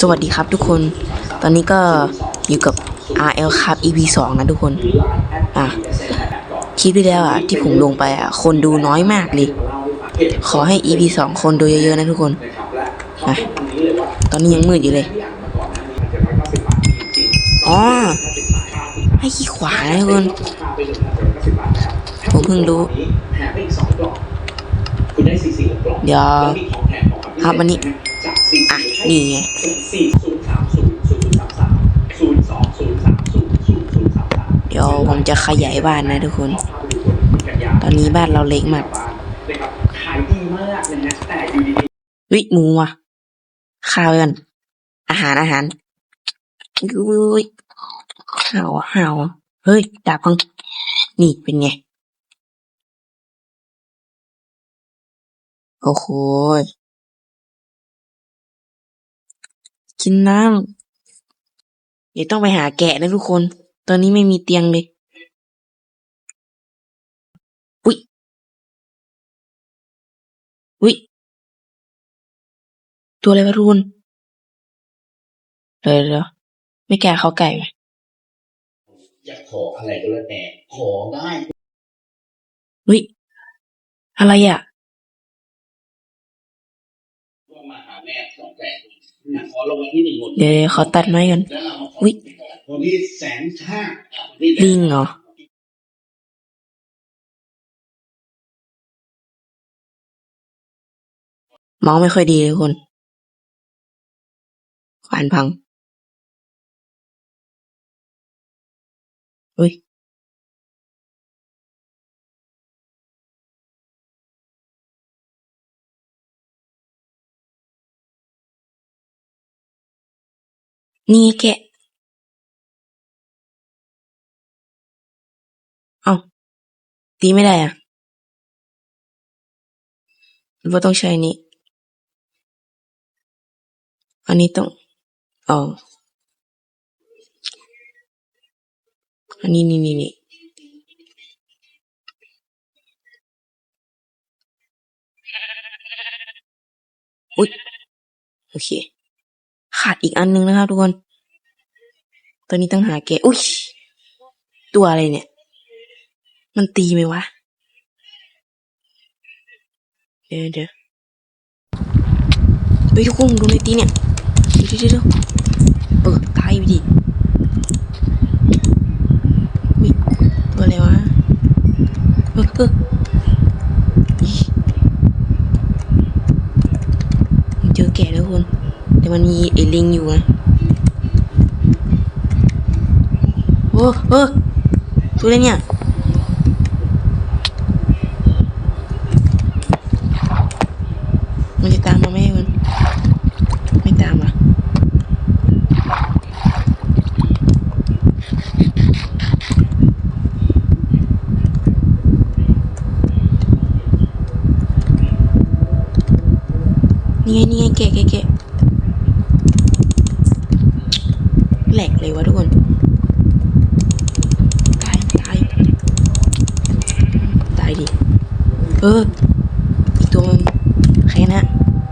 สวัสดีครับทุกคน ตอนนี้ก็อยู่กับ RL ครับ EP 2 นะทุกคน อะ คลิปที่แล้วอะ ที่ผมลงไปอะ คนดูน้อยมากเลย ขอให้ EP 2 คนดูเยอะๆนะทุกคนอะตอนนี้ยังมืดอยู่เลย อ๋อ ให้ขี้ขวานะทุกคน ผมเพิ่งรู้ เดี๋ยวครับอันนี้ นี่ไงสี่ศูนย์สามศูนย์ศูนย์สามสามศูนย์สองศูนย์สามศูนย์ศูนย์ศูนย์สามสามเดี๋ยวผมจะขยายบ้านนะทุกคน ตอนนี้บ้านเราเล็กมากนะครับขายดีมากนะฮะแต่อยู่ดีวิหมูว่ะข้าวกันอาหารอาหารอุ้ยห่าวอะห่าวอะเฮ้ยดาบพังนี่เป็นไง โอ้โห กินน้ำ เดี๋ยวต้องไปหาแกะนะทุกคน ตอนนี้ไม่มีเตียงเลยอุ้ยอุ้ย ตัวอะไรวะทุกคนเดี๋ยวเดี๋ยวไม่แกะเขาไก่ไหมอยากขออะไรก็แล้วแต่ขอได้อุ้ยอะไรอะ เดี๋ยวเดี๋ยวขอตัดไม้ก่อนแล้วเรามาขออุ๊ยวันที่แสนห้าวันที่ลิงเหรอเมาส์ไม่ค่อยดีเลยทุกคนขวานพังอุ้ย นี่แกเอ้าตีไม่ได้อะหรือว่าต้องใช้นนี้ อันนี้ต้องอ๋ออันนี้นี่นี่นี่อุ๊ยโอเค ขาดอีกอันนึงนะครับทุกคน ตอนนี้ต้องหาแกอุ๊ยตัวอะไรเนี่ย มันตีไหมวะ เดี๋ยวเดี๋ยวไปทุกคนดูในตีเนี่ยเดี๋ยวเดี๋ยวเดี๋ยวเออตายไปดิวิตัวอะไรวะเออเออเจอแกะแล้วคน แต่มันมีไอ้ลิงอยู่นะ โอ้เออตัวอะไรเนี่ย มันจะตามมาไหมมัน ไม่ตามอะ นี่ไงนี่ไงแกะแกะแกะแหลกเลยวะทุกคน ตาย ตาย ตายดิ เอออีกตัวมันใครนะ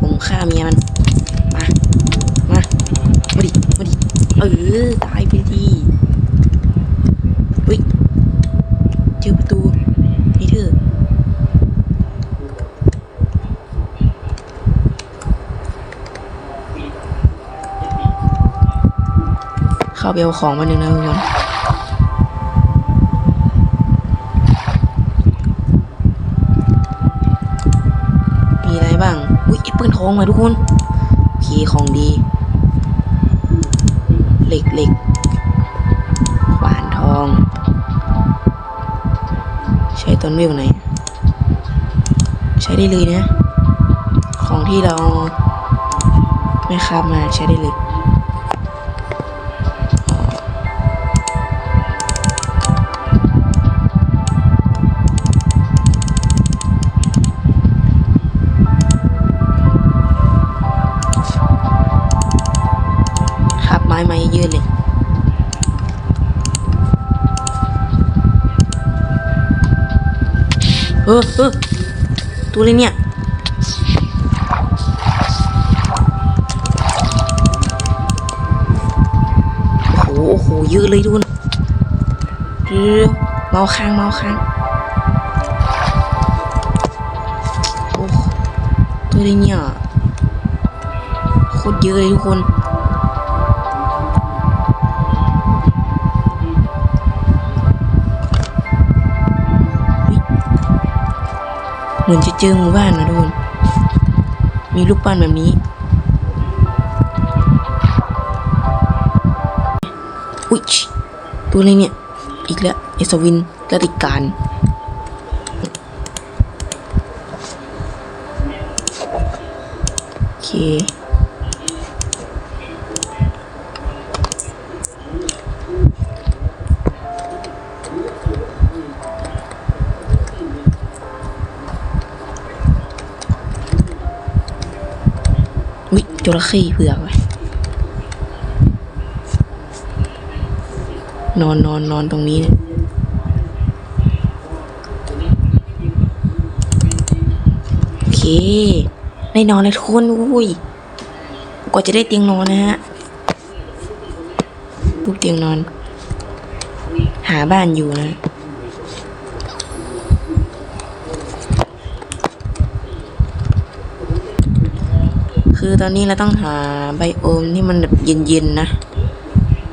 ผมฆ่าเมียมัน มา มา มาดิ มาดิ เออ ตายไปดิอุ้ยเจอประตู นี่เธอเข้าไปเอาของมาหนึ่งนะทุกคน อุ้ยไอ้ปืนทองมาทุกคนโอเคของดี เหล็กเหล็กขวานทอง ใช้ต้นเวไหน ใช้ได้เลยนะ ของที่เราไม่คาบมาใช้ได้เลย เออเออตัวอะไรเนี่ยโอ้โหเยอะเลยดูนะเมาค้างเมาค้างโอ้ตัวอะไรเนี่ยโคตรเยอะเลยทุกคน เหมือนจะเจอหมู่บ้านนะทุกคนมีรูปปั้นแบบนี้ อุ๊ยตัวอะไรเนี่ย อีกแล้วเอสวินและติการโอเค จระเข้เผือกว่ะนอนนอนนอนตรงนี้นี่ยโอเคได้นอนเลยทุกคนอุ้ยกว่าจะได้เตียงนอนนะฮะรูปเตียงนอน หาบ้านอยู่นะ คือตอนนี้เราต้องหาไบโอมที่มันแบบเย็นๆนะ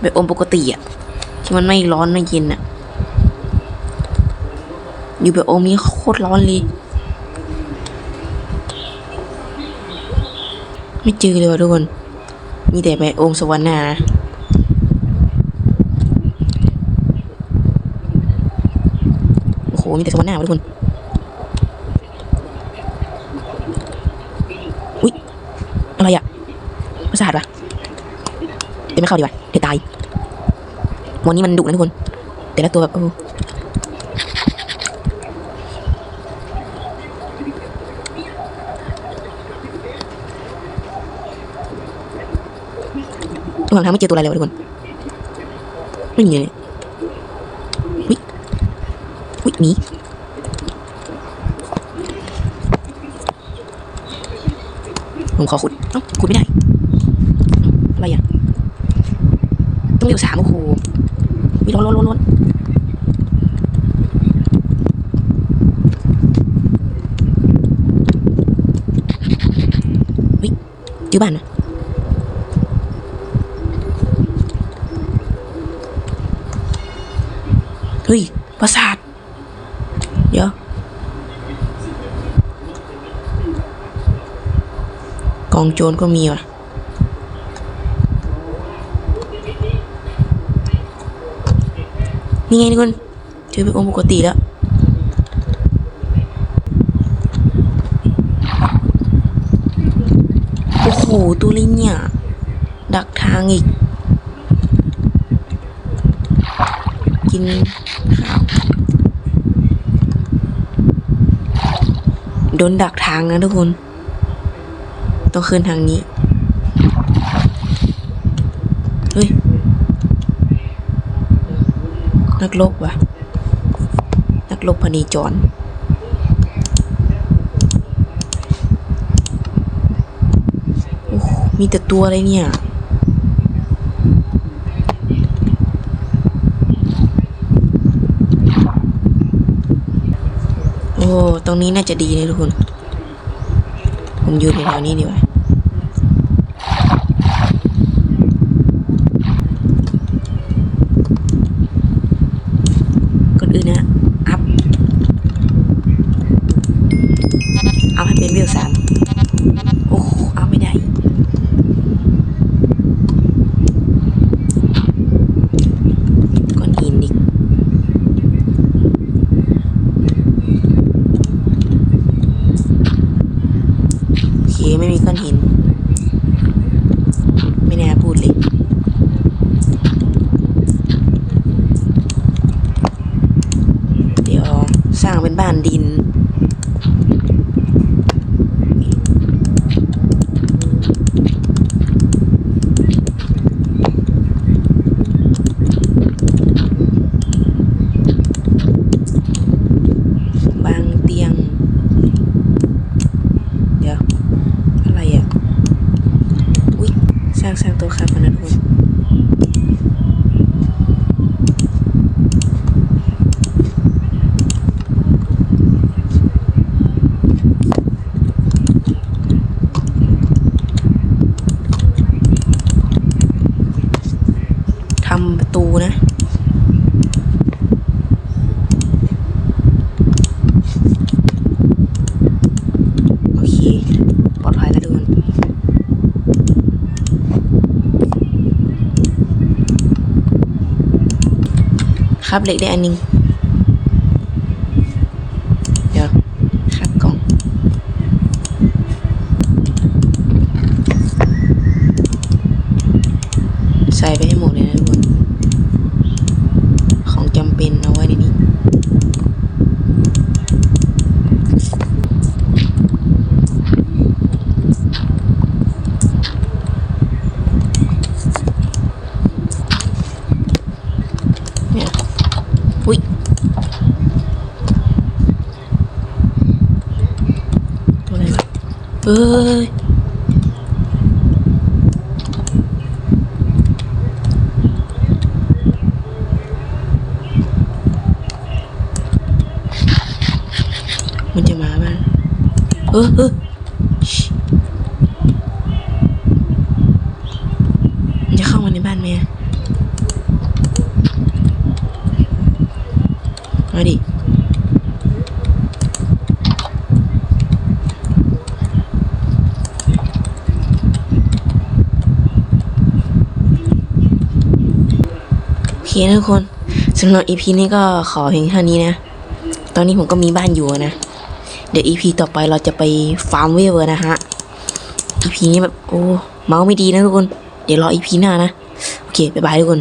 ไบโอมปกติอะที่มันไม่ร้อนไม่เย็นอะอยู่ไบโอมนี้โคตรร้อนเลย ไม่เจอเลยว่ะทุกคน มีแต่ไบโอมสวรรค์นาโอ้โห มีแต่สวรรค์น่ะทุกคน อุ๊ย อะไรอะประสาทปะเดี๋ยว ไม่เข้าดีกว่าเดี๋ยวตายวันนี้มันดุนะทุกคน แต่ละตัวแบบระหว่างทางไม่เจอตัวอะไรเลยวะทุกคน ไม่มีเลยวิวิหมีผมขอขุด เอ้าขุดไม่ได้ อะไรอะ ต้องเร็วสามโอ้โหวิร้อนร้อนร้อนร้อนวิเจอบ้านนะเฮ้ยปราสาทเดี๋ยวกองโจรก็มีว่ะ นี่ไงทุกคนเจอเป็นองค์ปกติแล้วโอ้โหตัวลิงเนี่ย ดักทางอีก กินข้าวโดนดักทางนะทุกคน ต้องขึ้นทางนี้ เฮ้ย นักลบวะนักลบพนีจรโอ้มีแต่ตัวอะไรเนี่ยโอ้ ตรงนี้น่าจะดีเลยทุกคน ผมอยู่แถวๆนี้ดีกว่า ก่อนอื่นนะ อัพ เอาให้เป็นเวลสามโอ้โหเอาไม่ได้ ก้อนหินอีก โอเค ไม่มีก้อนหิน ไม่น่าพูดเลย เดี๋ยวสร้างเป็นบ้านดิน วางเตียง เดี๋ยว อะไรอะ อุ๊ย สร้างสร้างโต๊ะครับก่อนนะทุกคน ตูนะ โอเค ปลอดภัยแล้วทุกคน ครับเหล็กได้อันนึงเดี๋ยวครับกล่อง ใส่ไปให้หมดเลยนะทุกคน ของจำเป็นเอาไว้ในนี้ เนี่ยอุ้ยตัวอะไรวะ เอ้ยมันจะมาบ้านเออเออชิมันจะเข้ามาในบ้านไหมอะมาดิ โอเค นะทุกคนสำหรับ EP นี้ก็ขอเพียงเท่านี้นะ ตอนนี้ผมก็มีบ้านอยู่นะ เดี๋ยว EP ต่อไปเราจะไปฟาร์มเวเวอร์นะฮะ EP นี้แบบโอ้เมาส์ไม่ดีนะทุกคน เดี๋ยวรอ EP หน้านะ โอเค บ๊ายบายทุกคน